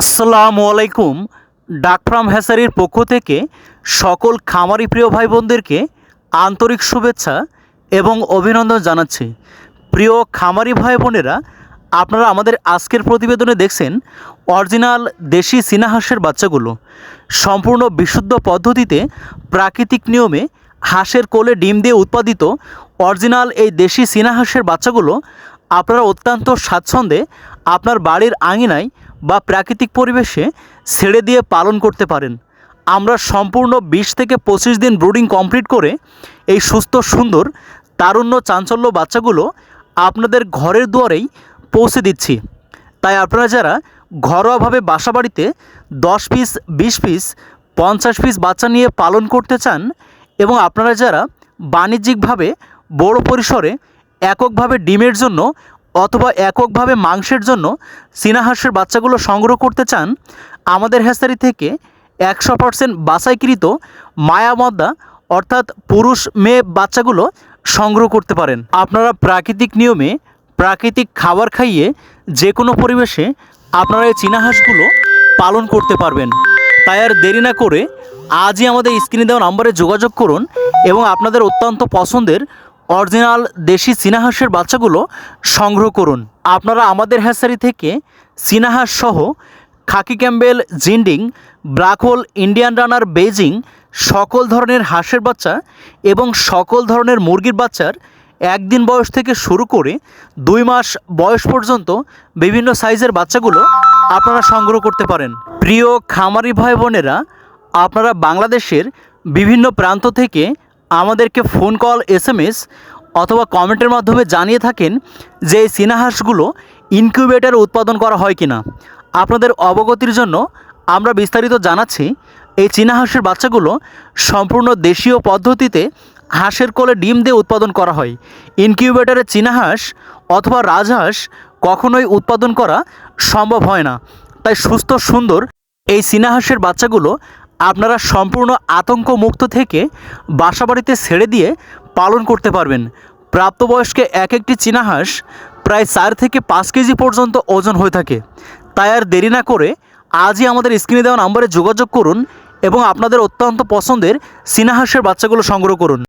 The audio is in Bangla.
আসসালামু আলাইকুম। ডাক ফার্ম হ্যাসারির পক্ষ থেকে সকল খামারি প্রিয় ভাই বোনদেরকে আন্তরিক শুভেচ্ছা এবং অভিনন্দন জানাচ্ছি। প্রিয় খামারি ভাই বোনেরা আপনারা আমাদের আজকের প্রতিবেদনে দেখছেন অরিজিনাল দেশি চীনাহাঁসের বাচ্চাগুলো। সম্পূর্ণ বিশুদ্ধ পদ্ধতিতে প্রাকৃতিক নিয়মে হাঁসের কোলে ডিম দিয়ে উৎপাদিত অরিজিনাল এই দেশি চীনাহাঁসের বাচ্চাগুলো আপনারা অত্যন্ত স্বাচ্ছন্দ্যে আপনার বাড়ির আঙিনায় বা প্রাকৃতিক পরিবেশে ছেড়ে দিয়ে পালন করতে পারেন। আমরা সম্পূর্ণ বিশ থেকে পঁচিশ দিন ব্রুডিং কমপ্লিট করে এই সুস্থ, সুন্দর, তারুণ্য, চাঞ্চল্য বাচ্চাগুলো আপনাদের ঘরের দুয়ারেই পৌঁছে দিচ্ছি। তাই আপনারা যারা ঘরোয়াভাবে বাসা বাড়িতে দশ পিস, বিশ পিস, পঞ্চাশ পিস বাচ্চা নিয়ে পালন করতে চান এবং আপনারা যারা বাণিজ্যিকভাবে বড় পরিসরে এককভাবে ডিমের জন্য অথবা এককভাবে মাংসের জন্য চীনাহাঁসের বাচ্চাগুলো সংগ্রহ করতে চান, আমাদের হ্যাসারি থেকে একশো পার্সেন্ট বাছাইকৃত মায়ামদ্দা অর্থাৎ পুরুষ মেয়ে বাচ্চাগুলো সংগ্রহ করতে পারেন। আপনারা প্রাকৃতিক নিয়মে প্রাকৃতিক খাবার খাইয়ে যে কোনো পরিবেশে আপনারা এই চীনাহাঁসগুলো পালন করতে পারবেন। তাই আর দেরি না করে আজই আমাদের স্ক্রিনে দেওয়া নম্বরে যোগাযোগ করুন এবং আপনাদের অত্যন্ত পছন্দের অরিজিনাল দেশি চীনাহাঁসের বাচ্চাগুলো সংগ্রহ করুন। আপনারা আমাদের হ্যাসারি থেকে চীনাহাঁস সহ khaki Campbell, Jinding black hole Indian runner Beijing সকল ধরনের হাঁসের বাচ্চা এবং সকল ধরনের মুরগির বাচ্চার একদিন বয়স থেকে শুরু করে দুই মাস বয়স পর্যন্ত বিভিন্ন সাইজের বাচ্চাগুলো আপনারা সংগ্রহ করতে পারেন। প্রিয় খামারি ভাই বোনেরা আপনারা বাংলাদেশের বিভিন্ন প্রান্ত থেকে আমাদেরকে phone call S M S অথবা কমেন্টের মাধ্যমে জানিয়ে থাকেন যে এই চীনা হাঁসগুলো ইনকিউবেটার উৎপাদন করা হয় কিনা। আপনাদের অবগতির জন্য আমরা বিস্তারিত জানাচ্ছি, এই চীনা হাঁসের বাচ্চাগুলো সম্পূর্ণ দেশীয় পদ্ধতিতে হাঁসের কোলে ডিম দিয়ে উৎপাদন করা হয়। ইনকিউবেটারে চীনা হাঁস অথবা রাজহাঁস কখনোই উৎপাদন করা সম্ভব হয় না। তাই সুস্থ, সুন্দর এই চীনা হাঁসের বাচ্চাগুলো আপনারা সম্পূর্ণ আতঙ্ক মুক্ত থেকে বাসাবাড়িতে ছেড়ে দিয়ে পালন করতে পারবেন। প্রাপ্তবয়স্কে এক একটি চীনাহাঁস প্রায় চার থেকে পাঁচ কেজি পর্যন্ত ওজন হয়ে থাকে। তাই আর দেরি না করে আজই আমাদের স্ক্রিনে দেওয়া নম্বরে যোগাযোগ করুন এবং আপনাদের অত্যন্ত পছন্দের চীনাহাঁসের বাচ্চাগুলো সংগ্রহ করুন।